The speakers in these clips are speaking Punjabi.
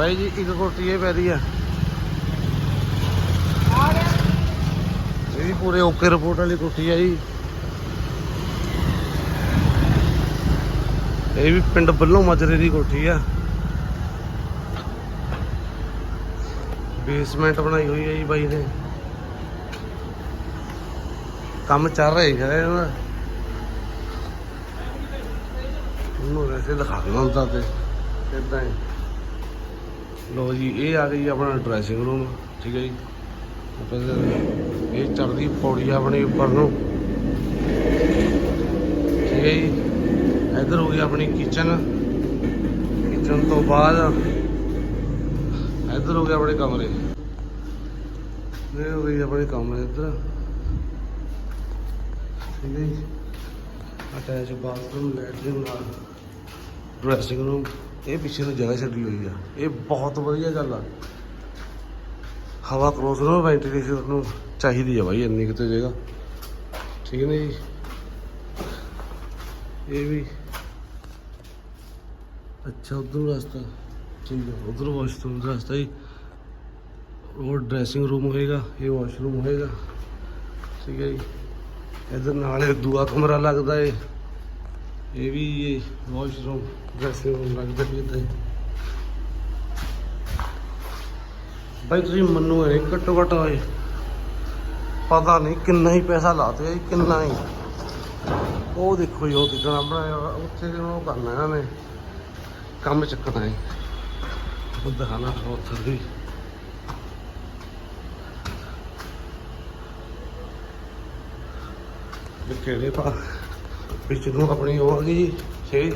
ਬਾਈ ਜੀ, ਇੱਕ ਕੋਠੀ ਇਹ ਪੈ ਰਹੀ ਆ। ਇਹ ਵੀ ਪੂਰੇ ਓਕੇ ਰਿਪੋਰਟ ਵਾਲੀ ਕੋਠੀ ਆ ਜੀ। ਇਹ ਵੀ ਪਿੰਡ ਬੱਲੋਂ ਮਜਰੇ ਦੀ ਕੋਠੀ ਆ। ਬੇਸਮੈਂਟ ਬਣਾਈ ਹੋਈ ਹੈ ਜੀ ਬਾਈ ਨੇ। ਕੰਮ ਚੱਲ ਰਿਹਾ ਹੈ ਇਹਦਾ ਉਹਨੂੰ ਵੈਸੇ ਦਿਖਾ ਦੇਣਾ ਹੁੰਦਾ ਤੇ ਇਦਾਂ ਹੀ। ਲੋ ਜੀ, ਇਹ ਆ ਗਈ ਆਪਣਾ ਡਰੈਸਿੰਗ ਰੂਮ ਠੀਕ ਹੈ ਜੀ। ਉੱਪਰ ਇਹ ਚੜਦੀ ਪੌੜੀ ਆਪਣੀ ਉੱਪਰ ਨੂੰ। ਠੀਕ ਹੈ ਜੀ। ਇੱਧਰ ਹੋ ਗਈ ਆਪਣੀ ਕਿਚਨ ਕਿਚਨ ਤੋਂ ਬਾਅਦ ਇੱਧਰ ਹੋ ਗਏ ਆਪਣੇ ਕਮਰੇ। ਇਹ ਹੋ ਗਈ ਆਪਣੇ ਕਮਰੇ ਇੱਧਰ। ਠੀਕ ਹੈ ਜੀ। ਅਟੈਚ ਬਾਥਰੂਮ ਲੈਟਰਿਨ ਨਾਲ ਡਰੈਸਿੰਗ ਰੂਮ ਇਹ ਪਿੱਛੇ ਨੂੰ ਜਗ੍ਹਾ ਛੱਡੀ ਹੋਈ ਆ। ਇਹ ਬਹੁਤ ਵਧੀਆ ਗੱਲ ਆ। ਹਵਾ ਕਰੋਸ ਨੂੰ ਵੈਂਟੀਲੇਸ਼ਨ ਨੂੰ ਚਾਹੀਦੀ ਆ ਬਾਈ, ਇੰਨੀ ਕਿਤੇ ਜਗ੍ਹਾ। ਠੀਕ ਨੇ ਜੀ? ਇਹ ਵੀ। ਅੱਛਾ, ਉਧਰ ਰਸਤਾ। ਠੀਕ ਹੈ ਉਧਰ ਵਾਸ਼ਰੂਮ ਦਾ ਰਸਤਾ ਜੀ। ਉਹ ਡਰੈਸਿੰਗ ਰੂਮ ਹੋਏਗਾ, ਇਹ ਵਾਸ਼ਰੂਮ ਹੋਏਗਾ। ਠੀਕ ਹੈ ਜੀ। ਇਧਰ ਨਾਲੇ ਦੂਆ ਕਮਰਾ ਲੱਗਦਾ ਏ। ਇਹ ਵੀ ਵਾਸ਼ਰੂਮ ਡਰੈਸਿੰਗ ਲੱਗਦਾ ਜੀ ਇੱਦਾਂ ਬਾਈ, ਤੁਸੀਂ ਮੰਨੋ ਇਹ ਘੱਟੋ ਘੱਟ ਹੋਏ ਪਤਾ ਨਹੀਂ ਕਿੰਨਾ ਹੀ ਪੈਸਾ ਲਾਤੇ ਜੀ, ਕਿੰਨਾ ਹੀ। ਉਹ ਦੇਖੋ ਜੀ, ਉਹ ਕਿਦਾਂ ਬਣਾਇਆ ਉੱਥੇ ਉਹ ਕਰਨਾ ਇਹਨਾਂ ਨੇ। ਕੰਮ ਚੱਕਣਾ ਹੈ ਉਹ ਦਿਖਾਣਾ ਉੱਥੇ ਦੀ ਕਿਹੜੇ ਪਾ ਵਿੱਚ ਨੂੰ ਆਪਣੀ ਉਹ ਆ ਗਈ ਜੀ, ਛੇ।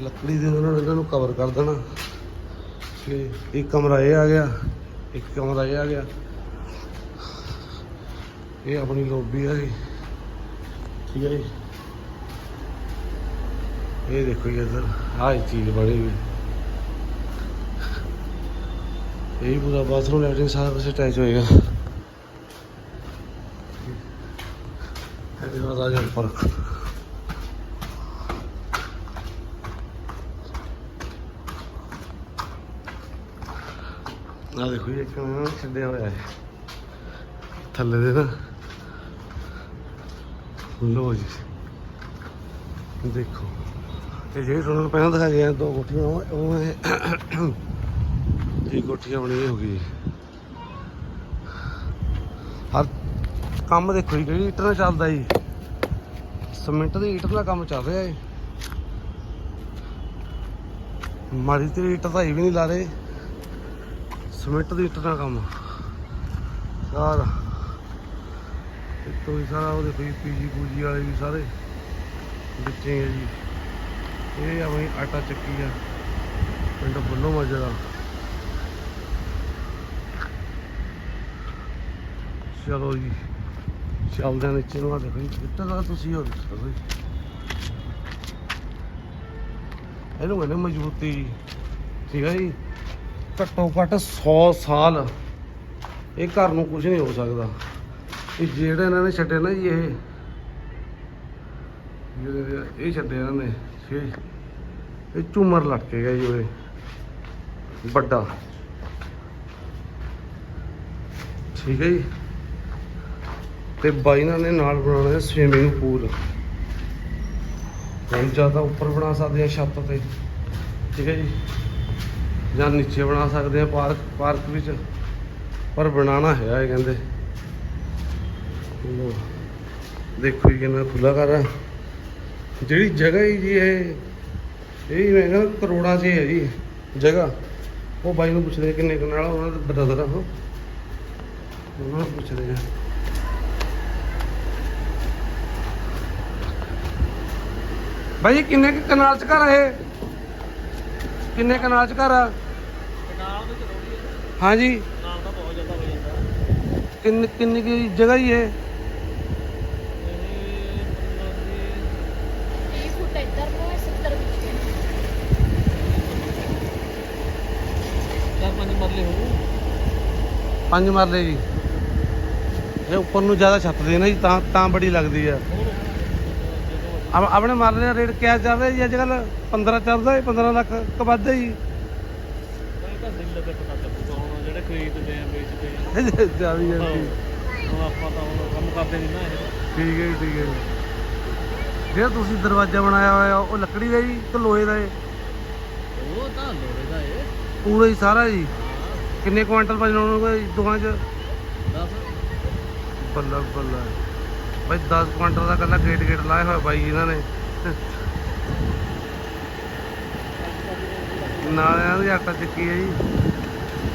ਲੱਕੜੀ ਦੇ ਉਹਨਾਂ ਇਹਨਾਂ ਨੂੰ ਕਵਰ ਕਰ ਦੇਣਾ। ਤੇ ਇੱਕ ਕਮਰਾ ਇਹ ਆ ਗਿਆ, ਇੱਕ ਕਮਰਾ ਇਹ ਆ ਗਿਆ। ਇਹ ਆਪਣੀ ਲੋਬੀ ਆ ਜੀ। ਠੀਕ ਹੈ ਜੀ। ਇਹ ਦੇਖੋ ਜੀ ਇੱਧਰ, ਆਹ ਇੱਕ ਚੀਜ਼ ਬਣੀ ਵੀ ਇਹ ਪੂਰਾ ਬਾਥਰੂਮ ਲੈਟਰਿੰਗ ਸਾਰਾ ਕੁਝ ਅਟੈਚ ਹੋਏਗਾ। ਇਹਦੇ ਬਾਅਦ ਉੱਪਰ ਆ ਦੇਖੋ ਜੀ, ਇੱਕ ਛੱਡਿਆ ਹੋਇਆ ਹੈ ਥੱਲੇ ਦੇ ਨਾ। ਲੋ ਜੀ। ਦੇਖੋ। ਇਹ ਜਿਹੜੀ ਤੁਹਾਨੂੰ ਪਹਿਲਾਂ ਦਿਖਾ ਗਿਆ ਦੋ ਕੋਠੀਆਂ, ਉਹ ਇਹ ਇਹ ਕੋਠੀ ਆਪਣੀ ਹੋ। ਗਈ ਹਰ ਕੰਮ ਦੇਖੋ ਜੀ, ਜਿਹੜੀ ਇੱਟ ਚੱਲਦਾ ਜੀ। ਸੀਮੈਂਟ ਦੀ ਇੱਟ ਦਾ ਕੰਮ ਚੱਲ ਰਿਹਾ ਹੈ ਮਾਰੀ ਤੇ ਇੱਟ ਤਾਂ ਇਹ ਵੀ ਨਹੀਂ ਲਾ ਰਹੇ। ਸੀਮੈਂਟ ਦੀ ਇੱਟ ਦਾ ਕੰਮ। ਸਾਰਾ। ਇੱਥੋਂ ਹੀ ਸਾਰਾ ਉਹਦੇ ਕੋਈ ਪੀਜੀ ਪੂਜੀ ਵਾਲੇ ਵੀ ਸਾਰੇ ਵਿੱਚੇ ਹੈ ਜੀ। ਇਹ ਆਪਣੀ ਆਟਾ ਚੱਕੀ ਆ। ਪਿੰਡ ਬੁੱਲੋ ਮਾਜਰਾ। ਚਲੋ ਜੀ। ਚੱਲਦੇ ਹਾਂ ਨੀਚੇ ਨੂੰ ਆ ਦੇਖੋ ਜੀ ਇੱਟਾਂ ਦਾ ਤੁਸੀਂ ਉਹ ਦੇਖੋ ਜੀ ਇਹਨੂੰ ਕਹਿੰਦੇ ਮਜ਼ਬੂਤੀ ਠੀਕ ਹੈ ਜੀ? ਘੱਟੋ ਘੱਟ 100 ਸਾਲ ਇਹ ਘਰ ਨੂੰ ਕੁਝ ਨਹੀਂ ਹੋ ਸਕਦਾ। ਇਹ ਜਿਹੜੇ ਇਹਨਾਂ ਨੇ ਛੱਡੇ ਨਾ ਜੀ ਇਹ ਜਿਹੜੇ ਇਹ ਛੱਡੇ ਇਹਨਾਂ ਨੇ ਇਹ ਇਹ ਝੂਮਰ ਲਟਕੇਗਾ ਜੀ ਉਹਦੇ ਵੱਡਾ। ਠੀਕ ਹੈ ਜੀ? ਤੇ ਬਾਈ ਇਹਨਾਂ ਨੇ ਨਾਲ ਬਣਾਉਣਾ ਹੈ ਸਵਿਮਿੰਗ ਪੂਲ ਹੁਣ ਜ਼ਿਆਦਾ ਉੱਪਰ ਬਣਾ ਸਕਦੇ ਆ ਛੱਤ ਤੇ। ਠੀਕ ਹੈ ਜੀ? ਜਾਂ ਨੀਚੇ ਬਣਾ ਸਕਦੇ ਆ ਪਾਰਕ ਪਾਰਕ ਵਿੱਚ। ਪਰ ਬਣਾਉਣਾ ਹੈ ਇਹ ਕਹਿੰਦੇ। ਦੇਖੋ ਜੀ ਕਿੰਨਾ ਖੁੱਲਾ ਕਰ ਆ ਜਿਹੜੀ ਜਗ੍ਹਾ ਹੀ ਜੀ ਇਹ ਇਹ ਮੈਂ ਕਹਿੰਦਾ ਕਰੋੜਾਂ 'ਚ ਹੈ ਜੀ। ਜਗ੍ਹਾ। ਉਹ ਬਾਈ ਨੂੰ ਪੁੱਛਦੇ ਕਿੰਨੇ ਕੁ ਨਾਲ ਉਹਨਾਂ ਦਾ ਬ੍ਰਦਰ ਆ ਉਹ। ਉਹਨਾਂ ਨੂੰ ਪੁੱਛਦੇ ਆ। ਬਾਈ ਇਹ ਕਿੰਨੇ ਕੁ ਕਨਾਲ 'ਚ ਘਰ ਆ ਇਹ? ਕਿੰਨੇ ਕਨਾਲ 'ਚ ਘਰ ਆ? ਕਨਾਲ ਵਿੱਚ ਰੋੜੀ ਹੈ ਹਾਂਜੀ। ਕਨਾਲ ਤਾਂ ਬਹੁਤ ਜ਼ਿਆਦਾ ਹੋ। ਜਾਂਦਾ ਕਿੰਨ ਕਿੰਨੀ ਕੁ ਜਗ੍ਹਾ ਹੀ ਇਹ? ਇਹ 30 ਫੁੱਟ ਇੱਧਰ ਨੂੰ ਹੈ 70 ਵਿੱਚ ਹੈ। ਚਾਰ ਪੰਜ ਮਰਲੇ ਹੋਊ ਪੰਜ ਮਰਲੇ ਜੀ। ਇਹ ਉੱਪਰ ਨੂੰ ਜ਼ਿਆਦਾ ਛੱਤ ਦੇ ਨਾ ਜੀ ਤਾਂ ਤਾਂ ਬੜੀ ਲੱਗਦੀ ਆ। ਆਪ- ਆਪਣੇ ਮਰਲੇ ਦਾ ਰੇਟ ਕਿਆ ਚੱਲ ਰਿਹਾ ਜੀ? ਅੱਜ ਕੱਲ 15 ਚੱਲਦਾ ਹੈ 15 ਲੱਖ ਕ ਵੱਧ ਹੈ ਜੀ। ਥੱਲੇ ਤੱਕ ਤਾਂ ਚੱਲੂਗਾ ਹੁਣ ਜਿਹੜੇ ਖਰੀਦਦੇ ਆ ਵੇਚਦੇ ਆ। ਜਾ ਵੀ ਜਾਂਦੀ ਹੁਣ ਆਪਾਂ ਤਾਂ ਹੁਣ ਕੰਮ ਕਰਦੇ ਨਹੀਂ ਨਾ ਇਹ। ਠੀਕ ਹੈ ਜੀ ਠੀਕ ਹੈ ਜੀ। ਜਿਹੜਾ ਤੁਸੀਂ ਦਰਵਾਜ਼ਾ ਬਣਾਇਆ ਹੋਇਆ ਉਹ ਲੱਕੜੀ ਦਾ ਜੀ ਕਿ ਲੋਹੇ ਦਾ ਹੈ ਉਹ ਤਾਂ ਲੋੜੇ ਦਾ ਏ ਪੂਰਾ ਹੀ ਸਾਰਾ ਜੀ। ਕਿੰਨੇ ਕੁਆਂਟਲ ਵਜਨ ਹੋਣਗੇ ਜੀ ਦੋਹਾਂ ਚ? 10 ਬੱਲਾ ਬੱਲਾ। ਬਾਈ 10 ਕੁਆਂਟਲ ਦਾ ਕੱਲਾ ਗੇਟ ਗੇਟ ਲਾਇਆ ਹੋਇਆ ਬਾਈ ਇਹਨਾਂ ਨੇ। ਨਾਲ ਇਹਨਾਂ ਦੀ ਆਟਾ ਚੱਕੀ ਹੈ ਜੀ।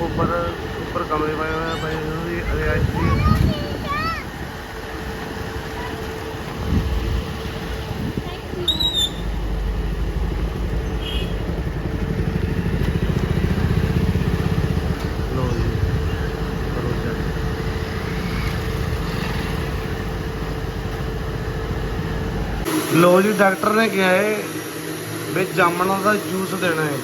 ਉੱਪਰ ਉੱਪਰ ਕਮਰੇ ਪਾਏ ਹੋਏ ਆ ਬਾਈ, ਇਹਨਾਂ ਦੀ ਰਿਆਇਤ ਦੀ ਲੋ ਜੀ ਕਰੋ ਚੈੱਕ ਲੋ ਜੀ, ਡਾਕਟਰ ਨੇ ਕਿਹਾ ਹੈ ਵੀ ਜਾਮਣਾ ਦਾ ਜੂਸ ਦੇਣਾ ਹੈ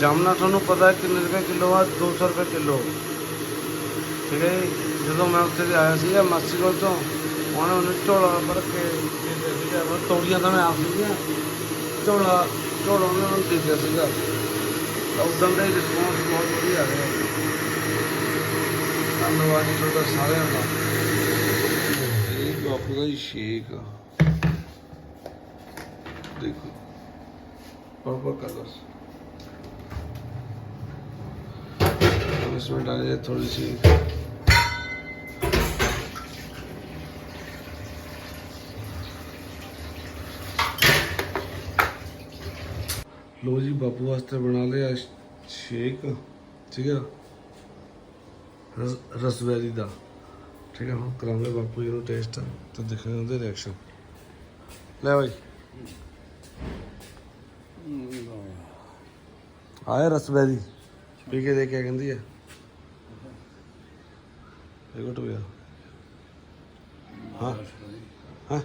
ਜਾਮਣਾ ਤੁਹਾਨੂੰ ਪਤਾ ਕਿੰਨੇ ਰੁਪਏ ਕਿਲੋ ਆ 200 ਰੁਪਏ ਕਿਲੋ। ਠੀਕ ਹੈ ਜੀ? ਜਦੋਂ ਮੈਂ ਉੱਥੇ ਆਇਆ ਸੀਗਾ ਮਾਸੀ ਕੋਲ ਤੋਂ, ਉਹਨੇ ਮੈਨੂੰ ਝੋਲਾ ਭਰ ਕੇ ਦੇ ਦਿੱਤਾ ਸੀਗਾ। ਉਹ ਤੌੜੀਆਂ ਤਾਂ ਮੈਂ ਆਪ ਸੀਗੀਆਂ ਝੋਲਾ ਝੋਲਾ ਉਹਨੇ ਉਹਨੂੰ ਦੇ ਦਿੱਤਾ ਸੀਗਾ। ਤਾਂ ਉਦੋਂ ਦਾ ਹੀ ਰਿਸਪੌਂਸ ਬਹੁਤ ਵਧੀਆ ਰਿਹਾ। ਧੰਨਵਾਦ ਜੀ ਤੁਹਾਡਾ ਸਾਰਿਆਂ ਦਾ। ਇਹ ਬਾਪੂ ਦਾ ਸ਼ੇਕ ਆ। ਦੇਖੋ पर्पल कलर अब इसमें डालिए थोड़ी सी लो जी बापू वास्ते बना लिया शेक ठीक है ਰਸ ਰਸਬੇਰੀ ਦਾ ਠੀਕ ਹੈ ਹੁਣ ਕਰਾਂਗੇ ਬਾਪੂ ਜੀ ਨੂੰ ਟੇਸਟ ਤੇ ਦੇਖਾਂਗੇ ਉਹਦੇ ਰਿਐਕਸ਼ਨ ਲੈ ਬਾਈ ਆਏ ਰਸਬੇਰੀ ਪੀ ਕੇ ਦੇਖ ਕਹਿੰਦੀ ਆ। ਇਹ ਗੁੱਟ ਗਿਆ ਹਾਂ। ਹਾਂ।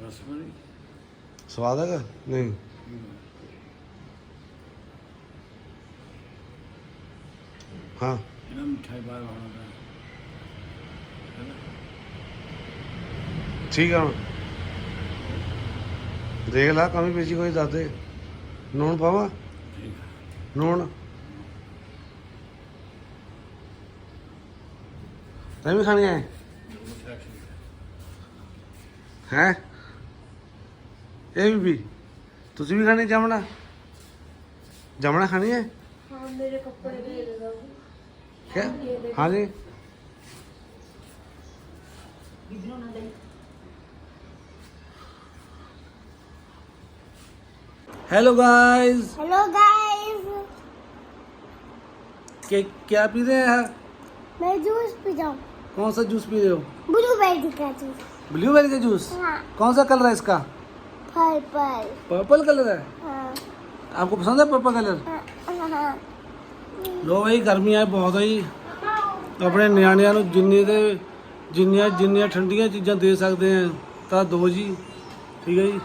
ਰਸਮਨੀ ਸਵਾਦ ਹੈਗਾ? ਨਹੀਂ। ਹਾਂ। ਇਹਨਾਂ ਮਿਠਾਈ ਬਾਹਰ ਆਉਣਾ ਠੀਕ ਆ ਦੇਖ ਲੈ ਕਮੀ ਪੇਸ਼ੀ ਕੋਈ ਦੱਸ ਦੇ। ਨੂਣ ਪਾਵਾ? ਨੂਣ। ਤੈਨੂੰ ਵੀ ਖਾਣੀ ਹੈ ਹੈ? ਇਹ ਵੀ ਤੁਸੀਂ ਵੀ ਖਾਣੀ ਜਾਮਣਾ? ਜਾਮਣਾ ਖਾਣੀ ਹੈ ਹਾਂ ਮੇਰੇ ਕੱਪੜੇ ਦੇ ਦੇ ਦੋ। ਹਾਂ ਜੀ ਬਿਜਨੋ ਨਾ ਦੇ हेलो गाइस हेलो गाइस के क्या पी रहे हैं मैं जूस पी जाऊँ कौन सा जूस पी रहे हो ब्लूबेरी का जूस ब्लूबेरी का जूस हाँ कौन सा कलर है इसका पर्पल पर्पल कलर है हाँ आपको पसंद है पर्पल कलर हाँ हाँ ਲੋ ਬਈ ਗਰਮੀਆਂ ਬਹੁਤ ਆ ਜੀ ਆਪਣੇ ਨਿਆਣਿਆਂ ਨੂੰ ਜਿੰਨੀ ਦੇ ਜਿੰਨੀਆਂ ਜਿੰਨੀਆਂ ਠੰਡੀਆਂ ਚੀਜ਼ਾਂ ਦੇ ਸਕਦੇ ਆ ਤਾਂ ਦੋ ਜੀ ਠੀਕ ਹੈ ਜੀ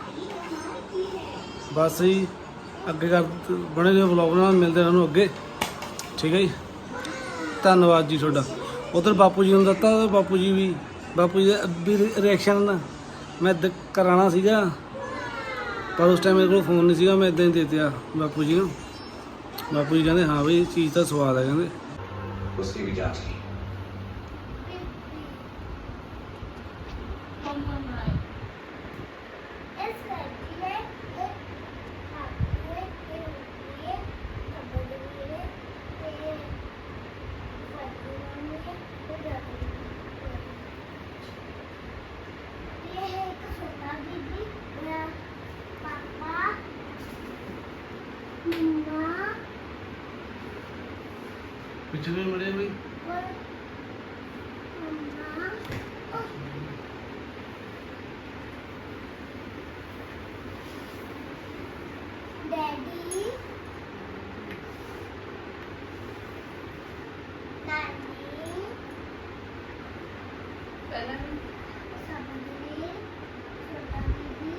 ਬਸ ਜੀ, ਅੱਗੇ ਕਰ ਬਣੇ ਰਹੇ ਵਲੌਗ ਨਾਲ, ਮਿਲਦੇ ਰਹਿਣੋ ਅੱਗੇ। ਠੀਕ ਹੈ ਜੀ? ਧੰਨਵਾਦ ਜੀ ਤੁਹਾਡਾ। ਉਧਰ ਬਾਪੂ ਜੀ ਨੂੰ ਦਿੱਤਾ ਬਾਪੂ ਜੀ ਵੀ, ਬਾਪੂ ਜੀ ਦੇ ਦਾ ਰਿਐਕਸ਼ਨ ਮੈਂ ਕਰਾਣਾ ਸੀਗਾ, ਪਰ ਉਸ ਟਾਈਮ ਮੇਰੇ ਕੋਲ ਫੋਨ ਨਹੀਂ ਸੀਗਾ, ਮੈਂ ਇਦਾਂ ਹੀ ਦੇ ਦਿੱਤਾ ਬਾਪੂ ਜੀ ਨੂੰ। ਬਾਪੂ ਜੀ ਕਹਿੰਦੇ, ਹਾਂ ਬਈ, ਚੀਜ਼ ਤਾਂ ਸਵਾਦ ਹੈ ਕਹਿੰਦੇ। ਉਸकी ਵੀ ਜਾਂਚ ਪਿੱਛੇ ਮੜੇ ਬਈ ਡੈਡੀ ਨਾਨੀ ਪਹਿਲਾਂ ਸਬਜ਼ੀ ਛੋਟਾ ਦੀਦੀ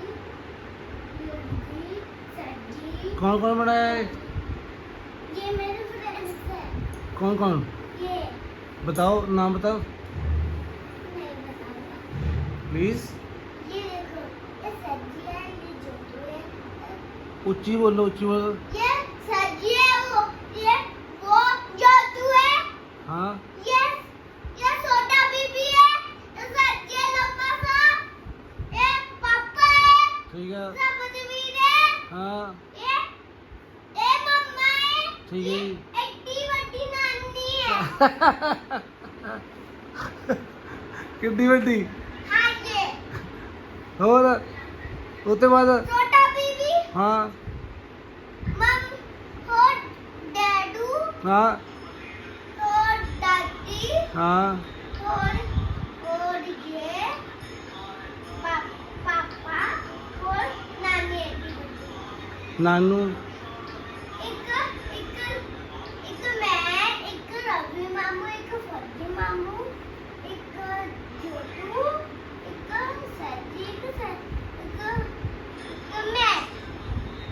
ਦੀਦੀ ਸੱਜੀ ਕੌਣ ਕੌਣ ਬਣਾਇਆ ਹੈ कौन कौन बताओ नाम बताओ प्लीज ऊंची बोलो ऊंची बोलो ये सब्जी है वो ये वो जंतु है हाँ ਕਿੰਨੀ ਵੱਡੀ? ਹਾਂਜੀ। ਹੋਰ? ਉਹ ਤੋਂ ਬਾਅਦ? ਛੋਟਾ ਬੀਬੀ? ਹਾਂ। ਮਮ ਹੋਰ ਡੈਡੂ? ਹਾਂ। ਹੋਰ ਦਾਦੀ? ਹਾਂ। ਹੋਰ ਹੋਰ ਜੇ ਪਾ- ਪਾਪਾ? ਹੋਰ ਨਾਨੀ ਆਂਟੀ। ਨਾਨੂ?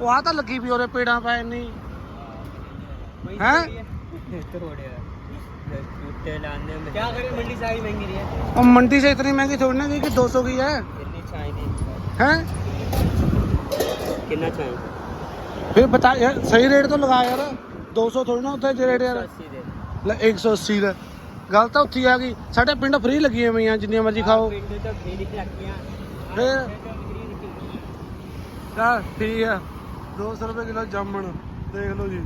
ਉਹ ਆ ਤਾਂ ਲੱਗੀ ਵੀ ਉਹਦੇ ਪੇੜਾਂ ਪੈ ਨਹੀਂ हैं क्या करें मंडी से आई महंगी रही है और मंडी से इतनी महंगी थोड़ी ना की कि 200 की है कितनी चाहिए हैं कितना चाहिए फिर बता यार सही रेट तो लगा यार 200 ਥੋੜੀ ਨਾ ਉੱਥੇ ਜੇ ਰੇਟ ਯਾਰ अस्सी दे ਲੈ 180 ਦਾ ਗੱਲ ਤਾਂ ਉੱਥੇ ਹੀ ਆ ਗਈ ਸਾਡੇ ਪਿੰਡ ਫ੍ਰੀ ਲੱਗੀਆਂ ਪਈਆਂ ਜਿੰਨੀਆਂ ਮਰਜ਼ੀ ਖਾਓ पिंड तो फ्री लिख रखी हैं ਫਿਰ ਚਲ ਠੀਕ ਆ 200 ਰੁਪਏ ਕਿਲੋ ਜਾਮਣ ਦੇਖ ਲਓ ਜੀ।